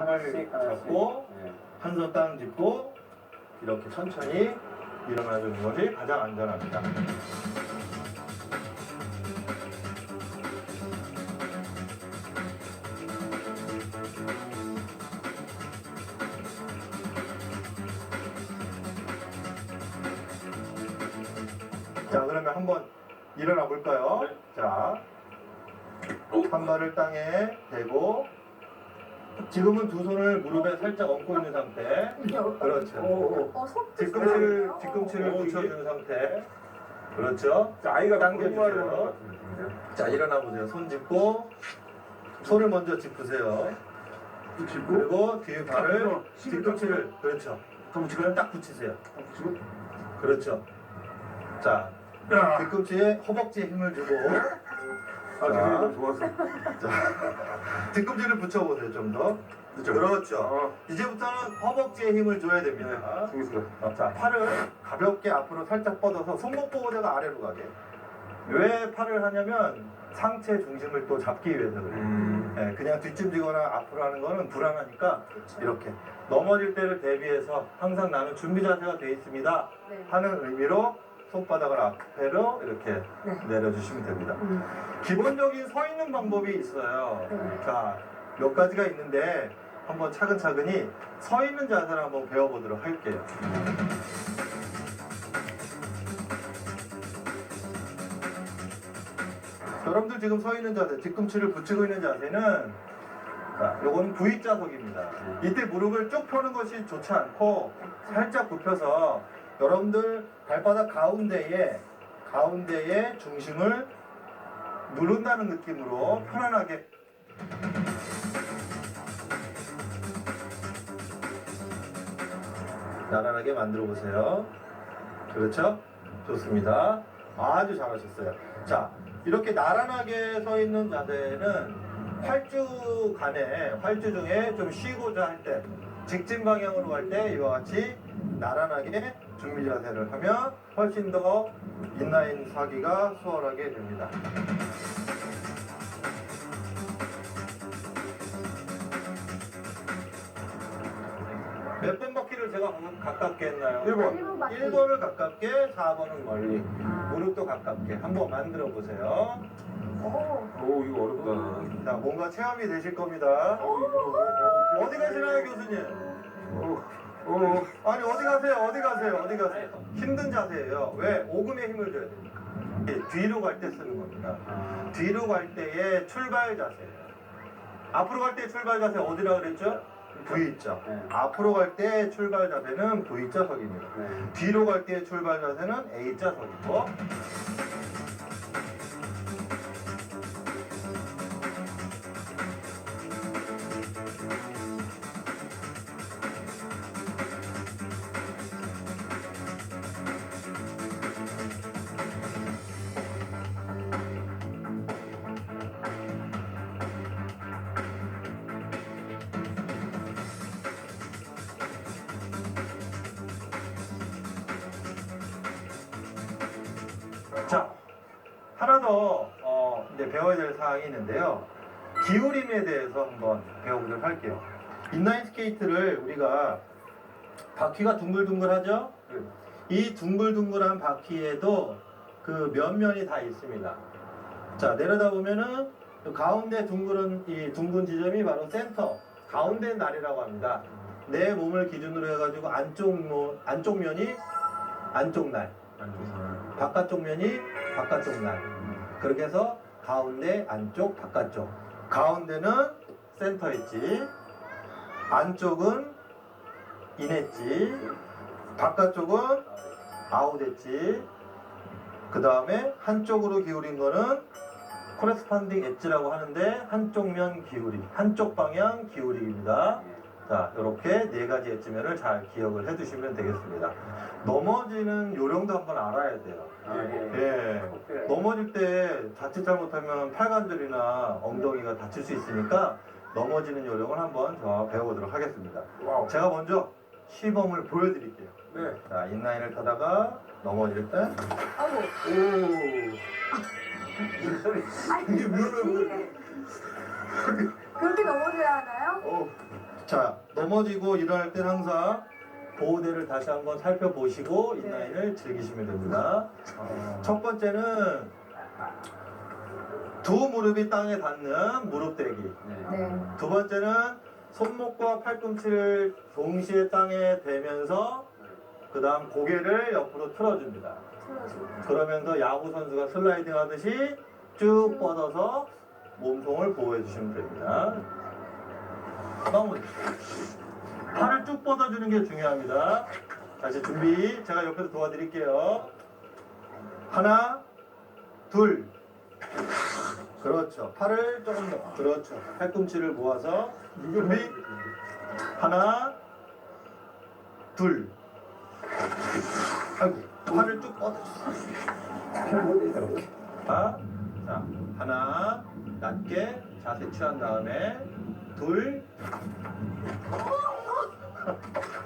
하나씩 잡고 네. 한손 땅 짚고 이렇게 천천히 일어나주는 것이 가장 안전합니다. 자, 그러면 한번 일어나 볼까요? 자, 한 발을 땅에 대고 지금은 두 손을 무릎에 살짝 얹고 있는 상태. 그렇죠. 어, 손 뒤꿈치를 뒤꿈치를 붙여준 상태. 그렇죠. 자, 아이가 당겨주세요. 자 일어나 보세요. 손 짚고 손을 먼저 짚으세요. 짚고 그리고 뒤에 발을 어, 뒤꿈치를 그렇죠. 그럼 딱 붙이세요. 그렇죠. 자 야. 뒤꿈치에 허벅지에 힘을 주고 아, 너무 좋았어. 뒤꿈치를 붙여보세요 좀 더. 그렇죠. 그렇죠. 어, 이제부터는 허벅지에 힘을 줘야 됩니다. 어, 자, 팔을 가볍게 앞으로 살짝 뻗어서 손목 보호대가 아래로 가게. 왜 팔을 하냐면 상체 중심을 또 잡기 위해서 그래요. 음. 예, 그냥 뒷짐지거나 앞으로 하는 거는 불안하니까 이렇게 넘어질 때를 대비해서 항상 나는 준비 자세가 돼 있습니다 네. 하는 의미로 손바닥을 앞으로 이렇게 네. 내려주시면 됩니다. 음. 기본적인 서 있는 방법이 있어요. 네. 자, 몇 가지가 있는데 한번 차근차근히 서 있는 자세를 한번 배워보도록 할게요. 여러분들 지금 서 있는 자세, 뒤꿈치를 붙이고 있는 자세는 자, 요건 V자석입니다. 이때 무릎을 쭉 펴는 것이 좋지 않고 살짝 굽혀서 여러분들 발바닥 가운데에 가운데에 중심을 누른다는 느낌으로 편안하게 나란하게 만들어 보세요. 그렇죠? 좋습니다. 아주 잘하셨어요. 자, 이렇게 나란하게 서 있는 자세는 활주 간에 활주 중에 좀 쉬고자 할 때, 직진 방향으로 갈때 이와 같이 나란하게 준비 자세를 하면 훨씬 더 인라인 사기가 수월하게 됩니다. 몇번 받기를 제가 가깝게 했나요? 일 번. 일본 바퀴. 1번을 가깝게, 4번은 멀리. 아. 무릎도 가깝게. 한번 만들어 보세요. 오. 오, 이거 어렵다. 자, 뭔가 체험이 되실 겁니다. 어디 가시나요, 교수님? 오, 오. 아니, 어디 가세요? 어디 가세요? 어디 가세요? 힘든 자세예요. 왜? 오금에 힘을 줘야 되니까. 이게 뒤로 갈 때 쓰는 겁니다. 뒤로 갈 때의 출발 자세예요. 앞으로 갈 때 출발 자세 어디라 그랬죠? V자. 네. 앞으로 갈 때 출발 자세는 V자석입니다. 네. 뒤로 갈 때 출발 자세는 A자석이고 있는데요. 기울임에 대해서 한번 배워보도록 할게요. 인라인 스케이트를 우리가 바퀴가 둥글둥글하죠? 이 둥글둥글한 바퀴에도 그 면면이 다 있습니다. 자, 내려다 보면은 그 가운데 둥그런 이 둥근 지점이 바로 센터, 가운데 날이라고 합니다. 내 몸을 기준으로 해가지고 안쪽, 모, 안쪽 면이 안쪽 날, 바깥쪽 면이 바깥쪽 날. 그렇게 해서 가운데, 안쪽, 바깥쪽. 가운데는 센터 엣지, 안쪽은 인 엣지, 바깥쪽은 아웃 엣지, 그 다음에 한쪽으로 기울인 거는 코레스판딩 엣지라고 하는데 한쪽 면 기울이, 한쪽 방향 기울이입니다. 자, 이렇게 네 가지 엣지면을 잘 기억을 해두시면 되겠습니다. 넘어지는 요령도 한번 알아야 돼요. 아, 예. 예. 넘어질 때 자칫 잘못하면 팔관절이나 엉덩이가 다칠 수 있으니까 넘어지는 요령을 한번 더 배워보도록 하겠습니다. 와우. 제가 먼저 시범을 보여드릴게요. 네. 자, 인라인을 타다가 넘어질 때 아이고. 오. 이게 왜? 그렇게 넘어져야 하나요? 어, 자, 넘어지고 일어날 땐 항상 보호대를 다시 한번 살펴보시고 인라인을 즐기시면 됩니다. 첫 번째는 두 무릎이 땅에 닿는 무릎 대기. 네. 두 번째는 손목과 팔꿈치를 동시에 땅에 대면서 그 다음 고개를 옆으로 틀어줍니다. 그러면서 야구 선수가 슬라이딩 하듯이 쭉 뻗어서 몸통을 보호해 주시면 됩니다. 너무 팔을 쭉 뻗어주는 게 중요합니다. 다시 준비. 제가 옆에서 도와드릴게요. 하나, 둘. 그렇죠. 팔을 조금 더. 그렇죠. 팔꿈치를 모아서 준비. 하나, 둘. 아이고, 팔을 쭉 뻗어주세요. 자, 자, 하나, 낮게 자세 취한 다음에 둘.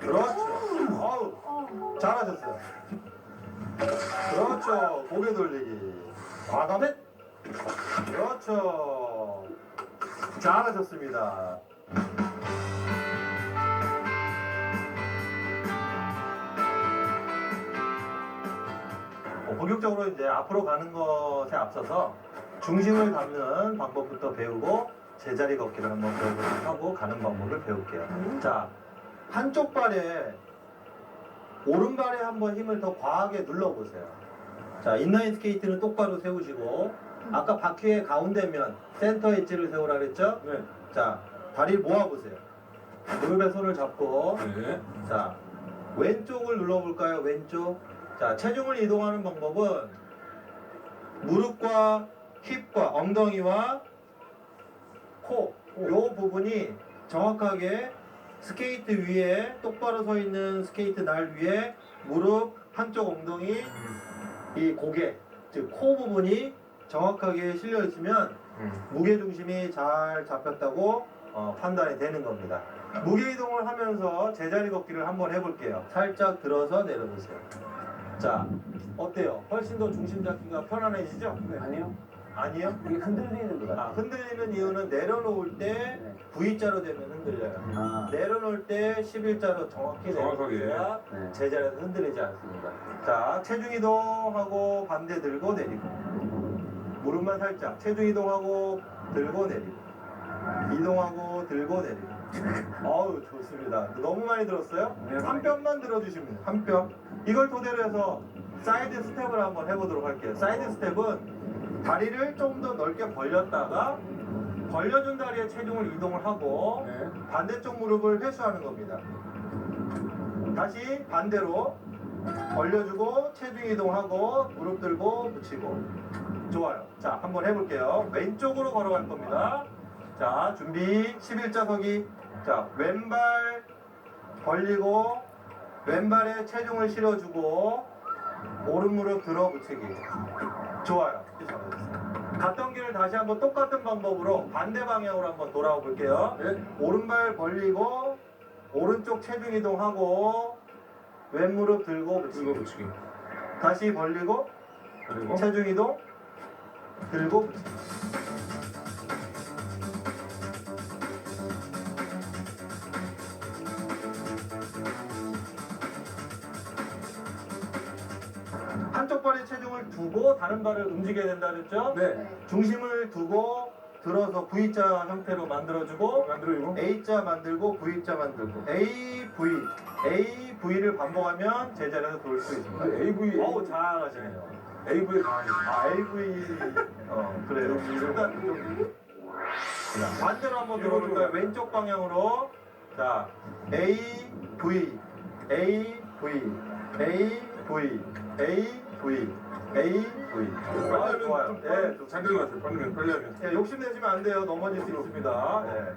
그렇죠. 어. 잘하셨어요. 그렇죠. 고개 돌리기. 과감해. 그렇죠. 잘하셨습니다. 어, 본격적으로 이제 앞으로 가는 것에 앞서서 중심을 잡는 방법부터 배우고 제자리 걷기를 한번 배워보도록 하고 가는 방법을 배울게요. 자, 한쪽 발에 오른발에 한번 힘을 더 과하게 눌러보세요. 자, 인라인 스케이트는 똑바로 세우시고 아까 바퀴의 가운데면 센터 엣지를 세우라 그랬죠? 네. 자, 다리 모아보세요. 무릎에 손을 잡고 네. 자, 왼쪽을 눌러볼까요? 왼쪽. 자, 체중을 이동하는 방법은 무릎과 힙과 엉덩이와 코, 요 부분이 정확하게 스케이트 위에 똑바로 서 있는 스케이트 날 위에 무릎 한쪽 엉덩이 이 고개 즉 코 부분이 정확하게 실려 있으면 무게 중심이 잘 잡혔다고 어, 판단이 되는 겁니다. 무게 이동을 하면서 제자리 걷기를 한번 해볼게요. 살짝 들어서 내려보세요. 자, 어때요? 훨씬 더 중심 잡기가 편안해지죠? 아니요. 아니요? 이게 흔들리는 것 아, 같아요. 흔들리는 이유는 내려놓을 때 네. V자로 되면 흔들려요. 아, 내려놓을 때 11자로 정확히 정확하게. 내려놓어야 네. 제자리에서 흔들리지 않습니다. 자, 체중 이동하고 반대 들고 내리고. 무릎만 살짝. 체중 이동하고 들고 내리고. 이동하고 들고 내리고. 어우, 좋습니다. 너무 많이 들었어요? 네, 한 뼘만 들어주시면 돼요. 한 뼘. 이걸 토대로 해서 사이드 스텝을 한번 해보도록 할게요. 사이드 스텝은 다리를 좀 더 넓게 벌렸다가 벌려준 다리에 체중을 이동을 하고 네. 반대쪽 무릎을 회수하는 겁니다. 다시 반대로 벌려주고 체중 이동하고 무릎 들고 붙이고 좋아요. 자 한번 해볼게요. 왼쪽으로 걸어갈 겁니다. 자 준비 11자 서기 자 왼발 벌리고 왼발에 체중을 실어주고 오른 무릎 들어 붙이기 좋아요. 갔던 길을 다시 한번 똑같은 방법으로 반대 방향으로 한번 돌아와 볼게요. 네. 오른발 벌리고 오른쪽 체중 이동하고 왼무릎 들고 붙이기. 들고 붙이기. 다시 벌리고 그리고 체중 이동 들고 붙이기. 두고 다른 발을 움직여야 된다 그랬죠? 네. 네. 중심을 두고 들어서 V자 형태로 만들어주고 만들어지고. A자 만들고 V자 만들고 A, V, A, V를 반복하면 제자리에서 돌 수 있습니다. 근데 AV. 어우 잘하시네요. AV. 아 AV 어 그래요. 일단 좀 자, 반대로 한번 들어볼까요? 왼쪽 방향으로 자 A, V, A, V, A, V, A, V, A, V. 아, 좋아요. 예, 좋습니다. 잠들 것 같아요. 빨리 하면. 예, 욕심내시면 안 돼요. 넘어질 수 있습니다. 예.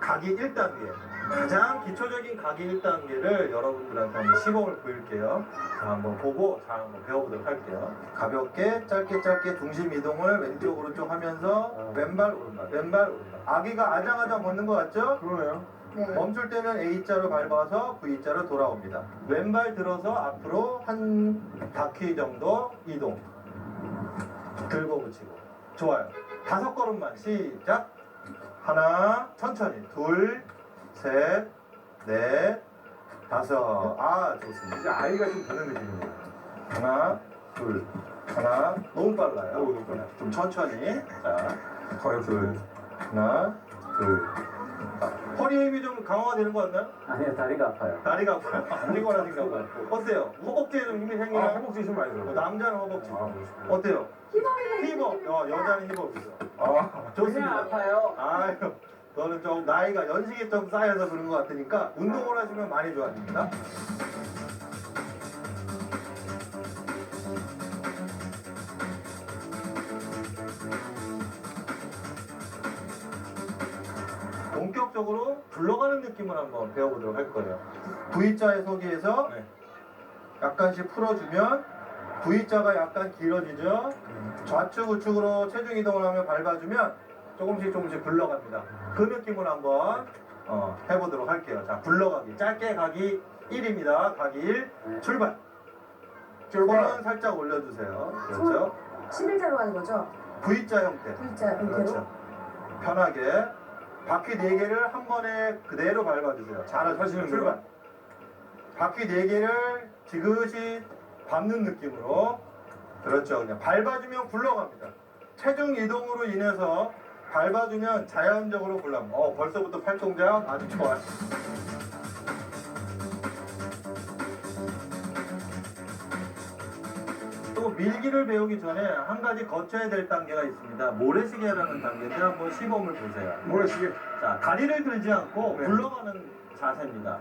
각이 1단계. 가장 기초적인 각이 1단계를 여러분들한테 한번 시범을 보일게요. 자, 한번 보고 잘 한번 배워보도록 할게요. 가볍게 짧게 짧게 중심 이동을 왼쪽 오른쪽 하면서 왼발 오른발 왼발 오른발 아기가 아장아장 걷는 것 같죠? 그러네요. 네. 멈출 때는 A자로 밟아서 V자로 돌아옵니다. 왼발 들어서 앞으로 한 바퀴 정도 이동. 들고 붙이고. 좋아요. 다섯 걸음만 시작. 하나, 천천히. 둘, 셋, 넷, 다섯. 아, 좋습니다. 이제 아이가 좀 되는 느낌이네요. 하나, 둘, 하나. 너무 빨라요. 오, 너무 빨라요. 좀 천천히. 자, 과연 하나, 둘. 아, 허리 힘이 좀 강화되는 것 같나요? 아니요 다리가 아파요. 다리가 아파요. 봐요. 어때요? 허벅지에 좀 힘이 아, 생기나요? 허벅지 좀 많이 어, 들어요. 남자는 허벅지. 아, 그러시구나. 어때요? 힙업이 힙업. 어, 여자는 힙업 있어. 아, 그냥 좋습니다. 아파요. 아유, 너는 좀 나이가 연식이 좀 쌓여서 그런 것 같으니까 운동을 하시면 많이 좋아집니다. 본격적으로 굴러가는 느낌을 한번 배워보도록 할 거예요. V자의 서기에서 네. 약간씩 풀어주면 V자가 약간 길어지죠. 좌측 우측으로 체중 이동을 하면 밟아주면 조금씩 조금씩 굴러갑니다. 그 느낌을 한번 어, 해보도록 할게요. 자, 굴러가기. 짧게 가기 1입니다. 가기 1. 출발. 손은 살짝 올려주세요. 그렇죠. 11자로 가는 거죠? V자 형태. V자 형태로? 그렇죠. 편하게. 바퀴 4개를 한 번에 그대로 밟아주세요. 잘 하시는 출발. 바퀴 4개를 지그시 밟는 느낌으로. 그렇죠. 그냥 밟아주면 굴러갑니다. 체중 이동으로 인해서 밟아주면 자연적으로 굴러갑니다. 어, 벌써부터 팔동작 아주 좋아요. 밀기를 배우기 전에 한 가지 거쳐야 될 단계가 있습니다. 모래시계라는 단계인데 한번 시범을 보세요. 모래시계. 자, 다리를 들지 않고 네. 굴러가는 자세입니다.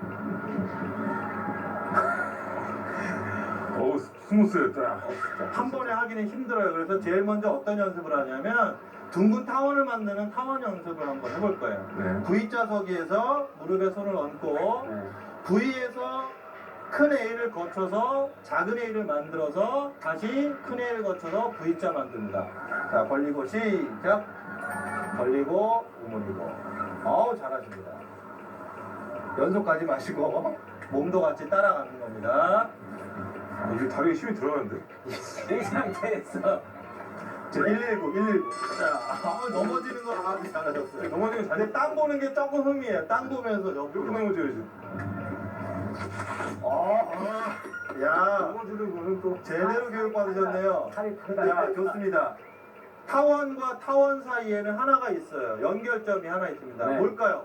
어우, 스무스했다. 한 번에 하기는 힘들어요. 그래서 제일 먼저 어떤 연습을 하냐면 둥근 타원을 만드는 타원 연습을 한번 해볼 거예요. 네. V자 서기에서 무릎에 손을 얹고 네. V에서 큰 A를 거쳐서 작은 A를 만들어서 다시 큰 A를 거쳐서 V자 만듭니다. 자, 벌리고 시작. 벌리고 우물리고. 어우, 잘하십니다. 연속하지 마시고 몸도 같이 따라가는 겁니다. 아, 이게 다리에 힘이 들어가는데. 이 상태에서 자, 119, 119. 자, 아, 넘어지는 거 아주 잘하셨어요. 넘어지면 잘 근데 땅 보는 게 조금 흠이에요. 땅 보면서 옆으로. 넘어져야지. 아, 아, 야, 넘어지는 거는 또. 제대로 교육 받으셨네요. 다리 자, 다리가 좋습니다. 타원과 타원 사이에는 하나가 있어요. 연결점이 하나 있습니다. 네. 뭘까요?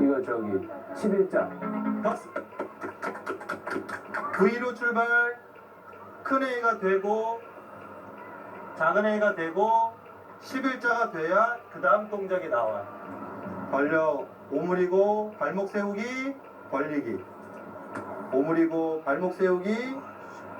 이거 저기 11자. 박수. V로 출발. 큰 A가 되고 작은 A가 되고 11자가 돼야 그 다음 동작이 나와요. 벌려 오므리고 발목 세우기 벌리기. 오므리고 발목 세우기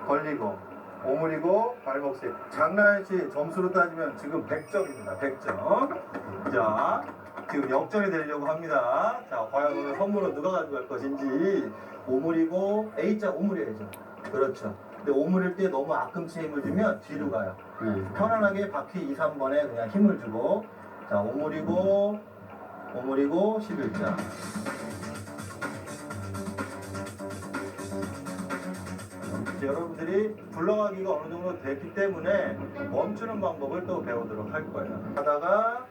벌리고. 오므리고 발목 세우기 장난씨 점수로 따지면 지금 100점입니다. 100점. 자 지금 역전이 되려고 합니다. 자 과연 오늘 선물은 누가 가져갈 것인지. 오므리고 A자 오므려야죠. 그렇죠. 근데 오므릴 때 너무 앞꿈치에 힘을 주면 뒤로 가요. 네. 편안하게 바퀴 2, 3번에 그냥 힘을 주고. 자 오므리고 오므리고 11자 여러분들이 굴러가기가 어느 정도 됐기 때문에 멈추는 방법을 또 배우도록 할 거예요 가다가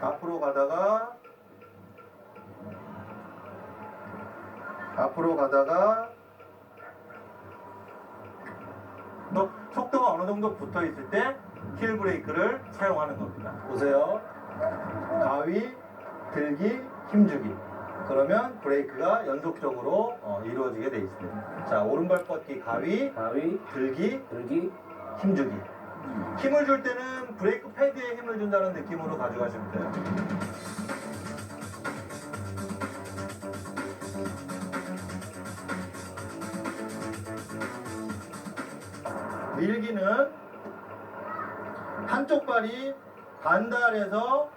앞으로 가다가 앞으로 가다가 또 속도가 어느 정도 붙어 있을 때 힐 브레이크를 사용하는 겁니다. 보세요. 가위, 들기, 힘주기. 그러면 브레이크가 연속적으로 어, 이루어지게 돼 있습니다. 자, 오른발 뻗기 가위, 가위 들기, 들기 힘주기. 힘을 줄 때는 브레이크 패드에 힘을 준다는 느낌으로 가져가시면 돼요. 밀기는 한쪽 발이 반달해서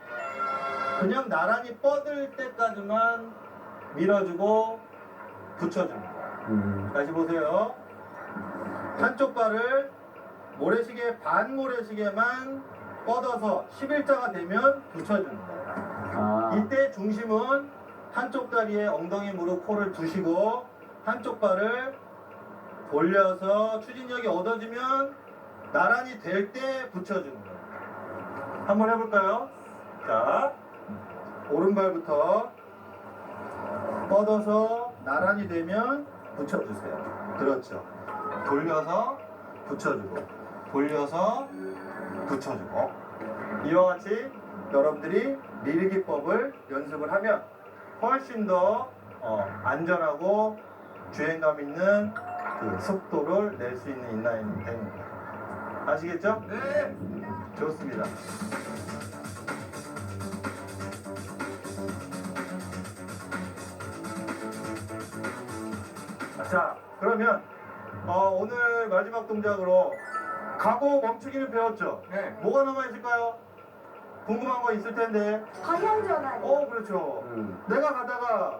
그냥 나란히 뻗을 때까지만 밀어주고 붙여줍니다. 음. 다시 보세요. 한쪽 발을 모래시계 반 모래시계만 뻗어서 11자가 되면 붙여줍니다. 아 이때 중심은 한쪽 다리에 엉덩이 무릎 코를 두시고 한쪽 발을 올려서 추진력이 얻어지면 나란히 될 때 붙여주는 거예요. 한번 해볼까요? 자, 오른발부터 뻗어서 나란히 되면 붙여주세요. 그렇죠. 돌려서 붙여주고, 돌려서 붙여주고. 이와 같이 여러분들이 밀기법을 연습을 하면 훨씬 더 어, 안전하고 주행감 있는 그 속도를 낼 수 있는 인라인이 됩니다. 아시겠죠? 네. 좋습니다. 자, 그러면 어, 오늘 마지막 동작으로 가고 멈추기를 배웠죠? 네. 뭐가 남아 있을까요? 궁금한 거 있을 텐데. 방향 전환. 어, 그렇죠. 음. 내가 가다가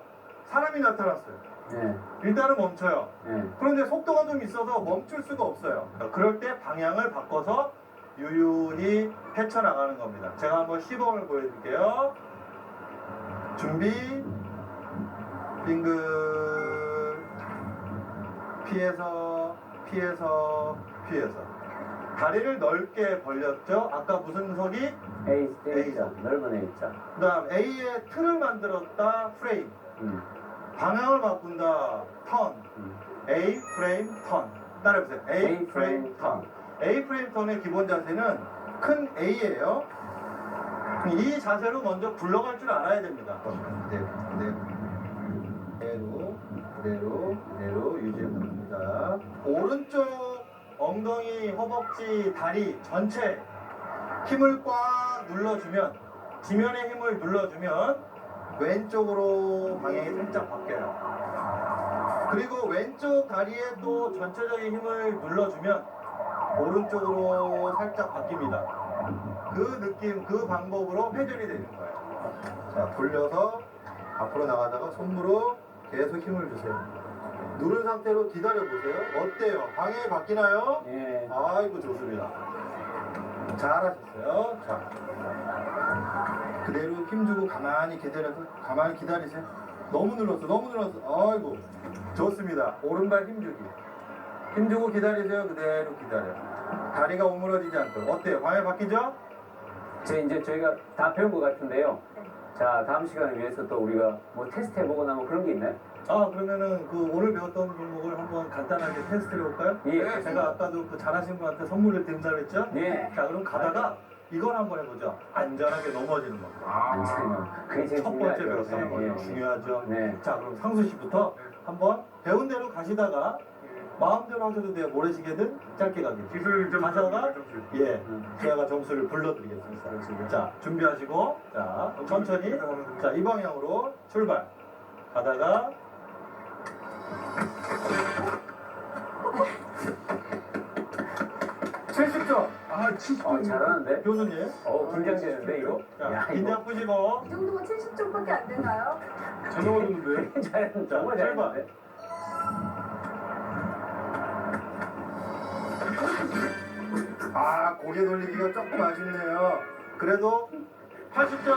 사람이 나타났어요. 네. 일단은 멈춰요. 네. 그런데 속도가 좀 있어서 멈출 수가 없어요. 그럴 때 방향을 바꿔서 유유히 헤쳐나가는 겁니다. 제가 한번 시범을 보여드릴게요. 준비, 빙글, 피해서, 피해서, 피해서. 다리를 넓게 벌렸죠? 아까 무슨 석이? A, A자. A자. 넓은 A자. 그 다음 A의 틀을 만들었다, 프레임. 음. 방향을 바꾼다, 턴. 음. A 프레임 턴. 따라해보세요. A, A 프레임 프레임 턴. A 프레임 턴의 기본 자세는 큰 A예요. 이 자세로 먼저 굴러갈 줄 알아야 됩니다. 그대로, 그대로, 그대로, 그대로, 그대로 유지해봅니 다. 오른쪽 엉덩이, 허벅지, 다리 전체 힘을 꽉 눌러주면, 지면에 힘을 눌러주면 왼쪽으로 방향이 살짝 바뀌어요. 그리고 왼쪽 다리에 또 전체적인 힘을 눌러주면 오른쪽으로 살짝 바뀝니다. 그 느낌, 그 방법으로 회전이 되는 거예요. 자, 돌려서 앞으로 나가다가 손으로 계속 힘을 주세요. 누른 상태로 기다려 보세요. 어때요? 방향이 바뀌나요? 예. 아이고 좋습니다. 잘하셨어요. 자, 그대로 힘주고 가만히 기다려서 가만히 기다리세요. 너무 눌렀어, 너무 눌렀어. 아이고 좋습니다. 오른발 힘주기. 힘주고 기다리세요. 그대로 기다려. 다리가 오므러지지 않도록. 어때요? 방향 바뀌죠? 제 이제 저희가 다 배운 것 같은데요. 자, 다음 시간을 위해서 또 우리가 뭐 테스트 해보고 나면 그런 게 있나요? 아 그러면은 그 오늘 배웠던 종목을 한번 간단하게 테스트해 볼까요? 예. 제가 아까도 그 잘하신 분한테 선물을 드린다고 했죠? 예. 자 그럼 가다가 이걸 한번 해보죠. 안전하게 넘어지는 거. 괜찮아요. 그게 제일 첫 번째 중요하죠. 배웠던 거 예, 예. 중요하죠. 네. 자 그럼 상수 씨부터 한번 배운 대로 가시다가 마음대로 하셔도 돼요. 모래시계든 짧게 가기. 기술 좀 가다가 예, 음. 제가 점수를 불러드리겠습니다. 자 준비하시고 자 천천히 자 이 방향으로 출발. 가다가 칠십 점 아, 70분. 어, 잘하는데? 교수님. 어, 긴장되는데, 이거? 자 야, 긴장 푸시고 이 정도면 70점밖에 안 되나요? 잘 넘어졌는데. 잘, 정말 자, 잘하는데? 아 고개 돌리기가 조금 아쉽네요. 그래도 80점.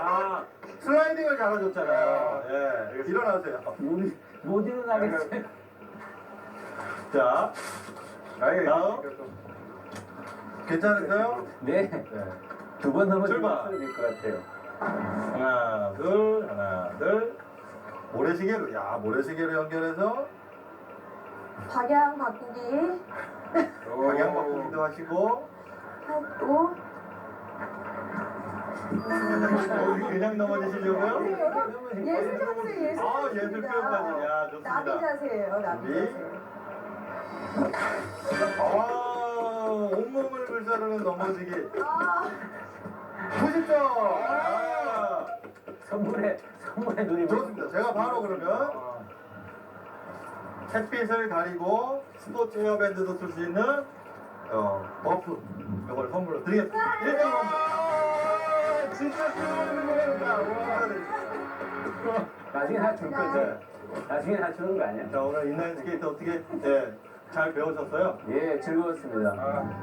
아 슬라이딩을 잘하셨잖아요. 예 일어나세요. 못, 못 일어나겠어요. 자 아예. 다음. 괜찮으세요? 네. 네. 두 번 넘어지면 출발. 될것 같아요. 하나 둘 하나 둘 모래시계로 야 모래시계로 연결해서 방향 바꾸기 방향 바꾸기도 하시고 하고 어, 그냥 넘어지시려고요? 예술 자세 예술 아. 예술 표현까지. 야, 좋습니다. 나비 자세예요 나비 준비. 자세. 아 온몸을 불사르는 넘어지기. 아. 90점 아, 선물에, 선물에 눈이 좋습니다. 제가 바로 그러면 햇빛을 가리고 스포츠 헤어밴드도 쓸 수 있는 어, 버프. 이걸 선물로 드리겠습니다. 아, 진짜 거야. 나중에 다 줄 거죠? 나중에 다 주는 거 아니야? 자 오늘 인라인 스케이트 어떻게 예, 잘 배우셨어요? 예, 즐거웠습니다.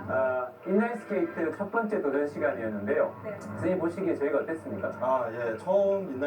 아, 인라인 스케이트 첫 번째 도전 시간이었는데요. 네. 선생님 보시기에 저희가 어땠습니까? 아 예 처음 인라인